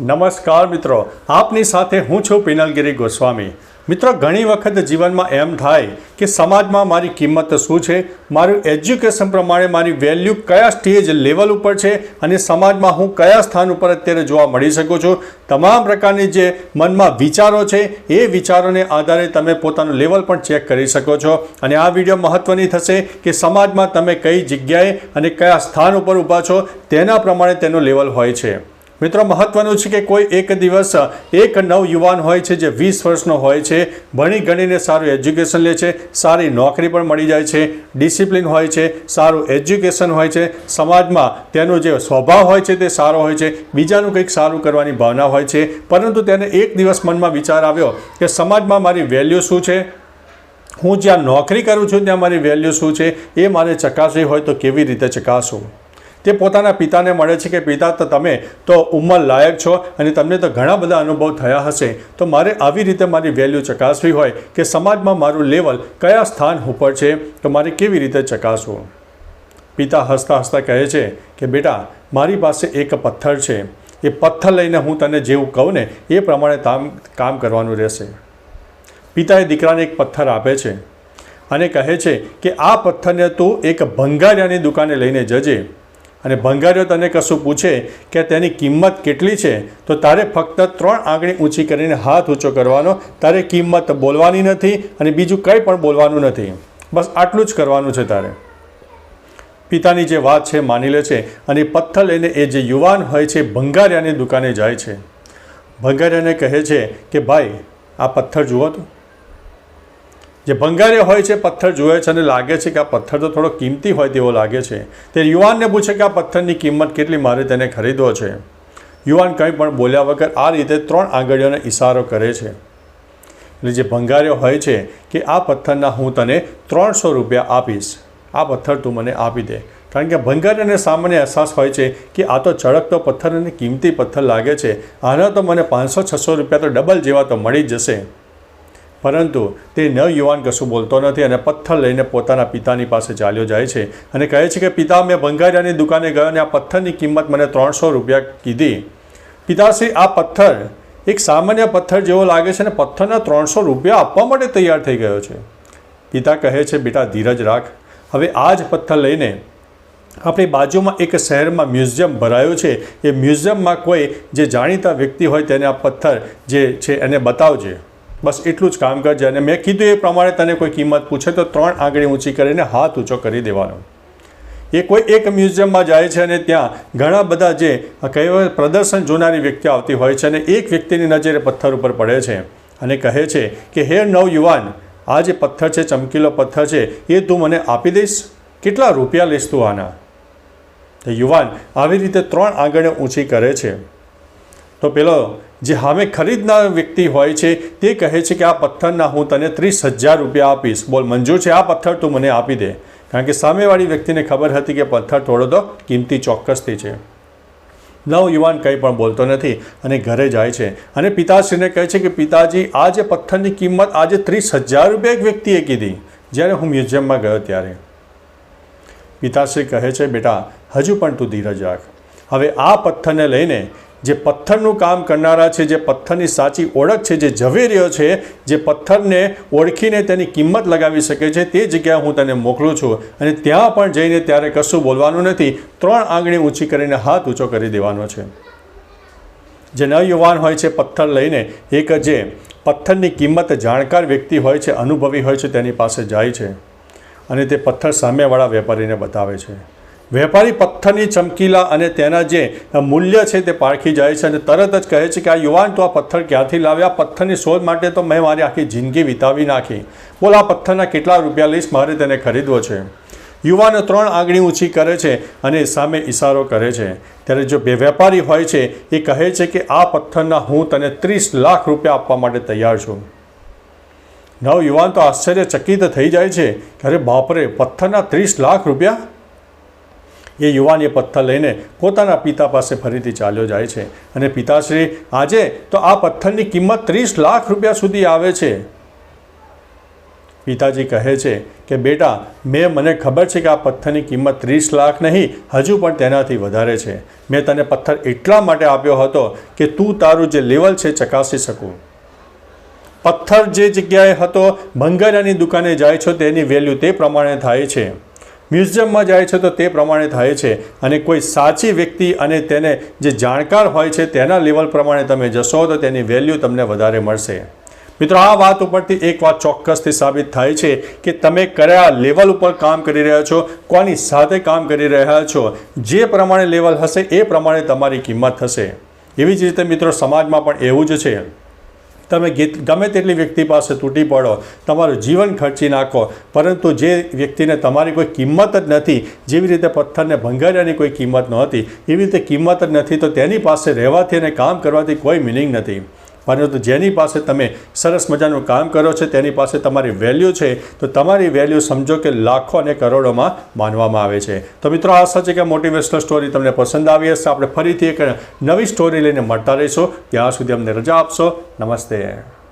નમસ્કાર મિત્રો, આપની સાથે હું છું પિનલગીરી ગોસ્વામી. મિત્રો, ઘણી વખત જીવનમાં એમ થાય કે સમાજમાં મારી કિંમત શું છે, મારું એજ્યુકેશન પ્રમાણે મારી વેલ્યુ કયા સ્ટેજ લેવલ ઉપર છે અને સમાજમાં હું કયા સ્થાન ઉપર અત્યારે જોવા મળી શકું છું, તમામ પ્રકારની જે મનમાં વિચારો છે, એ વિચારોને આધારે તમે પોતાનું લેવલ પણ ચેક કરી શકો છો. અને આ વીડિયો મહત્ત્વની થશે કે સમાજમાં તમે કઈ જગ્યાએ અને કયા સ્થાન ઉપર ઊભા છો, તેના પ્રમાણે તેનું લેવલ હોય છે. મિત્રો, મહત્વનું છે કે કોઈ એક દિવસ એક નવ યુવાન હોય છે જે વીસ વર્ષનો હોય છે, ભણી ગણીને સારું એજ્યુકેશન લે છે, સારી નોકરી પણ મળી જાય છે, ડિસિપ્લિન હોય છે, સારું એજ્યુકેશન હોય છે, સમાજમાં તેનો જે સ્વભાવ હોય છે તે સારો હોય છે, બીજાનું કંઈક સારું કરવાની ભાવના હોય છે. પરંતુ તેને એક દિવસ મનમાં વિચાર આવ્યો કે સમાજમાં મારી વેલ્યુ શું છે? હું જ્યાં નોકરી કરું છું ત્યાં મારી વેલ્યુ શું છે? એ મારે ચકાસવી હોય તો કેવી રીતે ચકાસવું તે પોતાના પિતાને મળે છે કે પિતા, તો તમે તો ઉંમર લાયક છો અને તમને તો ઘણા બધા અનુભવ થયા હશે. તો મારે આવી રીતે મારી વેલ્યુ ચકાસવી હોય કે સમાજમાં મારું લેવલ કયા સ્થાન ઉપર છે, તો મારે કેવી રીતે ચકાસવું? પિતા હસતા હસતા કહે છે કે, બેટા, મારી પાસે એક પથ્થર છે. એ પથ્થર લઈને હું તને જેવું કહું ને, એ પ્રમાણે તામ, કામ કરવાનું રહેશે. પિતાએ દીકરાને એક પથ્થર આપે છે અને કહે છે કે, આ પથ્થરને તું એક ભંગારિયાની દુકાને લઈને જજે. અને ભંગારીઓ તને કશું પૂછે કે તેની કિંમત કેટલી છે, તો તારે ફક્ત ત્રણ આંગળી ઊંચી કરીને હાથ ઊંચો કરવાનો. તારે કિંમત બોલવાની નથી અને બીજું કંઈ પણ બોલવાનું નથી. બસ આટલું જ કરવાનું છે તારે. પિતાની જે વાત છે માની લે છે અને પથ્થર લઈને એ જે યુવાન હોય છે, ભંગારિયાની દુકાને જાય છે. ભંગારિયાને કહે છે કે, ભાઈ, આ પથ્થર જુઓ તો. જે ભંગારે હોય છે, પથ્થર જોવે છે અને લાગે છે કે આ પથ્થર તો થોડો કિંમતી હોય તેવો લાગે છે. તે યુવાનને પૂછે કે આ પથ્થરની કિંમત કેટલી, મારે તેને ખરીદવો છે. યુવાન કંઈ પણ બોલ્યા વગર આ રીતે ત્રણ આંગળીઓને ઇશારો કરે છે. એટલે જે ભંગારીઓ હોય છે કે આ પથ્થરના હું તને ત્રણસો રૂપિયા આપીશ. આ પથ્થર તું મને આપી દે. કારણ કે ભંગારીને સામાન્ય અહેસાસ હોય છે કે આ તો ચળકતો પથ્થર અને કિંમતી પથ્થર લાગે છે. આના તો મને પાંચસો, છસો રૂપિયા તો ડબલ જેવા તો મળી જ જશે. પરંતુ તે ન યુવાન કશું બોલતો નથી અને પથ્થર લઈને પોતાના પિતાની પાસે ચાલ્યો જાય છે અને કહે છે કે, પિતા, મેં ભંગારિયાની દુકાને ગયો અને આ પથ્થરની કિંમત મને ત્રણસો રૂપિયા કીધી. પિતાશ્રી, આ પથ્થર એક સામાન્ય પથ્થર જેવો લાગે છે અને પથ્થરના ત્રણસો રૂપિયા આપવા માટે તૈયાર થઈ ગયો છે. પિતા કહે છે, બેટા, ધીરજ રાખ. હવે આ જ પથ્થર લઈને આપણી બાજુમાં એક શહેરમાં મ્યુઝિયમ ભરાયું છે. એ મ્યુઝિયમમાં કોઈ જે જાણીતા વ્યક્તિ હોય તેને આ પથ્થર જે છે એને બતાવજે. બસ એટલું જ કામ કરજે. અને મેં કીધું એ પ્રમાણે તને કોઈ કિંમત પૂછે તો ત્રણ આંગળી ઊંચી કરીને હાથ ઊંચો કરી દેવાનો. એ કોઈ એક મ્યુઝિયમમાં જાય છે અને ત્યાં ઘણા બધા જે કહેવાય પ્રદર્શન જોનારી વ્યક્તિ આવતી હોય છે અને એક વ્યક્તિની નજરે પથ્થર ઉપર પડે છે અને કહે છે કે, હે નવ યુવાન આ જે પથ્થર છે, ચમકીલો પથ્થર છે, એ તું મને આપી દઈશ? કેટલા રૂપિયા લઈશ તું આના? તો યુવાન આવી રીતે ત્રણ આંગળીઓ ઊંચી કરે છે. તો પેલો જે હામે ખરીદનાર વ્યક્તિ હોય છે, તે કહે છે કે આ પથ્થરના હું તને ત્રીસ હજાર રૂપિયા આપીશ. બોલ, મંજૂર છે? આ પથ્થર તું મને આપી દે. કારણ કે સામેવાળી વ્યક્તિને ખબર હતી કે પથ્થર થોડો તો કિંમતી ચોક્કસથી છે. નવ યુવાન કંઈ પણ બોલતો નથી અને ઘરે જાય છે. અને પિતાશ્રીને કહે છે કે, પિતાજી, આ જે પથ્થરની કિંમત આજે ત્રીસ હજાર રૂપિયા એક વ્યક્તિએ કીધી. જ્યારે હું મ્યુઝિયમમાં ગયો ત્યારે. પિતાશ્રી કહે છે, બેટા, હજુ પણ તું ધીરજ રાખ. હવે આ પથ્થરને લઈને જે પથ્થરનું કામ કરનારા છે, જે પથ્થરની સાચી ઓળખ છે, જે ઝવેરીઓ છે, જે પથ્થરને ઓળખીને તેની કિંમત લગાવી શકે છે, તે જગ્યાએ હું તને મોકલું છું. અને ત્યાં પણ જઈને ત્યારે કશું બોલવાનું નથી. ત્રણ આંગળી ઊંચી કરીને હાથ ઊંચો કરી દેવાનો છે. જે નવયુવાન હોય છે, પથ્થર લઈને એક જે પથ્થરની કિંમત જાણકાર વ્યક્તિ હોય છે, અનુભવી હોય છે, તેની પાસે જાય છે. અને તે પથ્થર સામેવાળા વેપારીને બતાવે છે. વેપારી પથ્થરની ચમકીલા અને તેના જે મૂલ્ય છે તે પારખી જાય છે અને તરત જ કહે છે કે આ યુવાન તો આ પથ્થર ક્યાંથી લાવ્યા? પથ્થરની શોધ માટે તો મેં મારી આખી જિંદગી વિતાવી નાખી. બોલ, આ પથ્થરના કેટલા રૂપિયા લઈશ? મારે તેને ખરીદવો છે. યુવાન ત્રણ આંગળી ઊંચી કરે છે અને સામે ઇશારો કરે છે. ત્યારે જો બે વેપારી હોય છે, એ કહે છે કે આ પથ્થરના હું તને ત્રીસ લાખ રૂપિયા આપવા માટે તૈયાર છું. નવ યુવાન તો આશ્ચર્યચકિત થઈ જાય છે. અરે બાપરે, પથ્થરના ત્રીસ લાખ રૂપિયા? એ યુવાન પથ્થર લઈને પોતાના પિતા પાસે ફરીથી ચાલ્યો જાય છે. અને પિતાશ્રી, આજે તો આ પથ્થરની કિંમત ત્રીસ લાખ રૂપિયા સુધી આવે છે. પિતાજી કહે છે કે, બેટા, મેં મને ખબર છે કે આ પથ્થરની કિંમત ત્રીસ લાખ નહીં, હજુ પણ તેનાથી વધારે છે. મેં તને પથ્થર એટલા માટે આપ્યો હતો કે તું તારું જે લેવલ છે ચકાસી શકું. પથ્થર જે જગ્યાએ હતો ભંગારાની દુકાને જાય છો, તેની વેલ્યુ તે પ્રમાણે થાય છે. મ્યુઝિયમમાં જાય છે તો તે પ્રમાણે થાય છે. અને કોઈ સાચી વ્યક્તિ અને તેને જે જાણકાર હોય છે તેના લેવલ પ્રમાણે તમે જશો તો તેની વેલ્યુ તમને વધારે મળશે. મિત્રો, આ વાત ઉપરથી એક વાત ચોક્કસથી સાબિત થાય છે કે તમે કયા લેવલ ઉપર કામ કરી રહ્યા છો, કોની સાથે કામ કરી રહ્યા છો, જે પ્રમાણે લેવલ હશે એ પ્રમાણે તમારી કિંમત થશે એવી જ રીતે મિત્રો, સમાજમાં પણ એવું જ છે. તમે ગમે તેટલી વ્યક્તિ પાસે તૂટી પડો, તમારું જીવન ખર્ચી નાખો, પરંતુ જે વ્યક્તિને તમારી કોઈ કિંમત જ નથી, જેવી રીતે પથ્થરને ભંગાર્યાની કોઈ કિંમત નહોતી, એવી રીતે કિંમત જ નથી, તો તેની પાસે રહેવાથી અને કામ કરવાથી કોઈ મિનિંગ નથી. પરંતુ જેની પાસે તમે સરસ મજાનું કામ કરો છો, તેની પાસે તમારી વેલ્યુ છે, તો તમારી વેલ્યુ સમજો કે લાખો અને કરોડોમાં માનવામાં આવે છે. તો મિત્રો આશા છે કે મોટિવેશનલ સ્ટોરી તમને પસંદ આવી હશે? આપણે ફરીથી એક નવી સ્ટોરી લઈને મળતા રહીશું. ત્યાં સુધી અમને રજા આપશો. નમસ્તે.